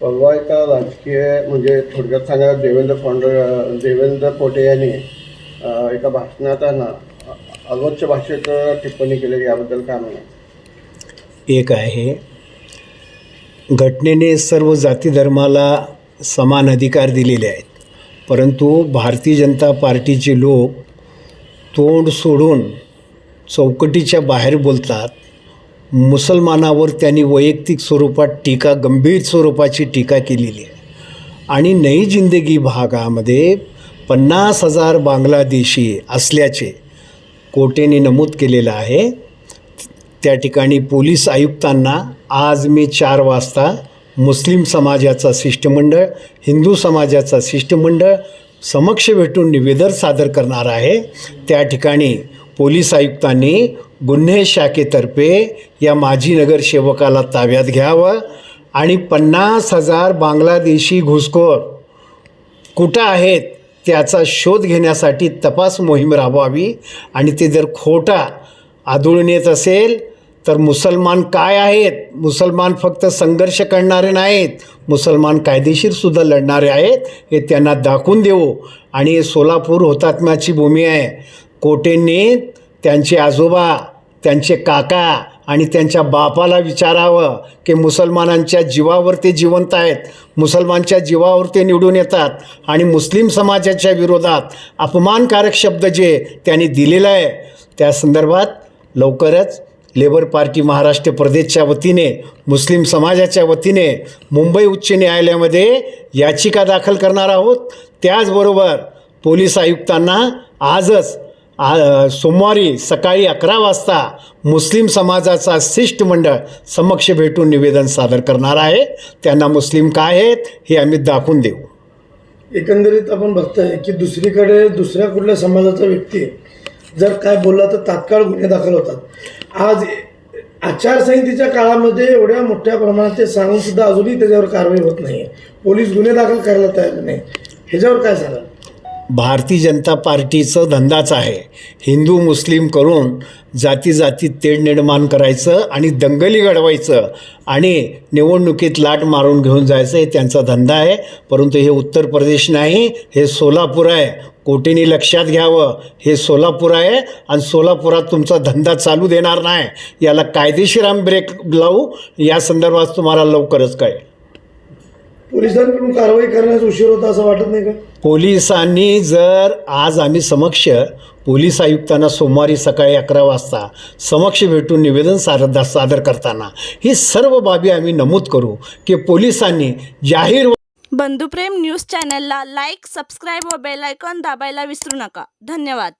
परवा एका राजकीय म्हणजे थोडक्यात सांगा देवेंद्र फड देवेंद्र पोटे यांनी एका भाषणाताना अगोच्च भाषेत टिप्पणी केलेली याबद्दल काय म्हणा एक आहे घटनेने सर्व जाती धर्माला समान अधिकार दिलेले आहेत. परंतु भारतीय जनता पार्टीचे लोक तोंड सोडून चौकटीच्या बाहेर बोलतात मुसलमानावर त्यांनी वैयक्तिक स्वरूपात टीका गंभीर स्वरूपाची टीका केलेली आहे. आणि नई जिंदगी भागामध्ये पन्नास हजार बांगलादेशी असल्याचे कोर्टेने नमूद केलेलं आहे. त्या ठिकाणी पोलीस आयुक्तांना आज मी चार वाजता मुस्लिम समाजाचा शिष्टमंडळ हिंदू समाजाचा शिष्टमंडळ समक्ष भेटून निवेदन सादर करणार आहे. त्या ठिकाणी पोलीस आयुक्तांनी गुन्हे शाखेतर्फे या माजी नगरसेवकाला ताब्यात घ्यावं आणि पन्नास हजार बांगलादेशी घुसखोर कुठं आहेत त्याचा शोध घेण्यासाठी तपास मोहीम राबवावी आणि ते जर खोटा आदळून येत असेल तर मुसलमान काय आहेत? मुसलमान फक्त संघर्ष करणारे नाहीत. मुसलमान कायदेशीरसुद्धा लढणारे आहेत. हे त्यांना दाखवून देऊ. आणि सोलापूर हुतात्म्याची भूमी आहे. कोटेंनी त्यांचे आजोबा त्यांचे काका आणि त्यांच्या बापाला विचारावं की मुसलमानांच्या जीवावर ते जिवंत आहेत. मुसलमानच्या जीवावर ते निवडून येतात आणि मुस्लिम समाजाच्या विरोधात अपमानकारक शब्द जे त्यांनी दिलेला आहे त्या संदर्भात लवकरच लेबर पार्टी महाराष्ट्र प्रदेशच्या वतीने मुस्लिम समाजाच्या वतीने मुंबई उच्च न्यायालयामध्ये याचिका दाखल करणार आहोत. त्याचबरोबर पोलीस आयुक्तांना आजच आ सोमवारी सकाळी अकरा वाजता मुस्लिम समाजाचा शिष्टमंडळ समक्ष भेटून निवेदन सादर करणार आहे. त्यांना मुस्लिम काय आहेत हे आम्ही दाखवून देऊ. एकंदरीत आपण बघताय की दुसरीकडे दुसऱ्या कुठल्या समाजाचा व्यक्ती जर काय बोलला तर तात्काळ गुन्हे दाखल होतात. आज आचारसंहितेच्या काळामध्ये एवढ्या मोठ्या प्रमाणात ते सांगून सुद्धा अजूनही त्याच्यावर कारवाई होत नाही पोलीस गुन्हे दाखल करायला तयार नाही. ह्याच्यावर काय सांगाल? भारतीय जनता पार्टीचं धंदाच आहे. हिंदू मुस्लिम करून जाती जातीत तेढ निर्माण करायचं आणि दंगली घडवायचं आणि निवडणुकीत लाट मारून घेऊन जायचं हे त्यांचा धंदा आहे. परंतु हे उत्तर प्रदेश नाही हे सोलापूर आहे. कोटीने लक्षात घ्यावं? हे सोलापूर आहे आणि सोलापुरात तुमचा धंदा चालू देणार नाही. याला कायदेशीर आम्ही ब्रेक लावू. या संदर्भात तुम्हाला लवकरच कळेल. पोलिसांकडून कारवाई करण्यास उशीर होता असं वाटत नाही का? पोलिसांनी जर आज आम्ही समक्ष पोलीस आयुक्तांना सोमवारी सकाळी अकरा वाजता समक्ष भेटून निवेदन सादर सादर करताना ही सर्व बाबी आम्ही नमूद करू की पोलिसांनी जाहीर बंधुप्रेम न्यूज चॅनलला लाईक सबस्क्राईब व बेल आयकॉन दाबायला विसरू नका. धन्यवाद.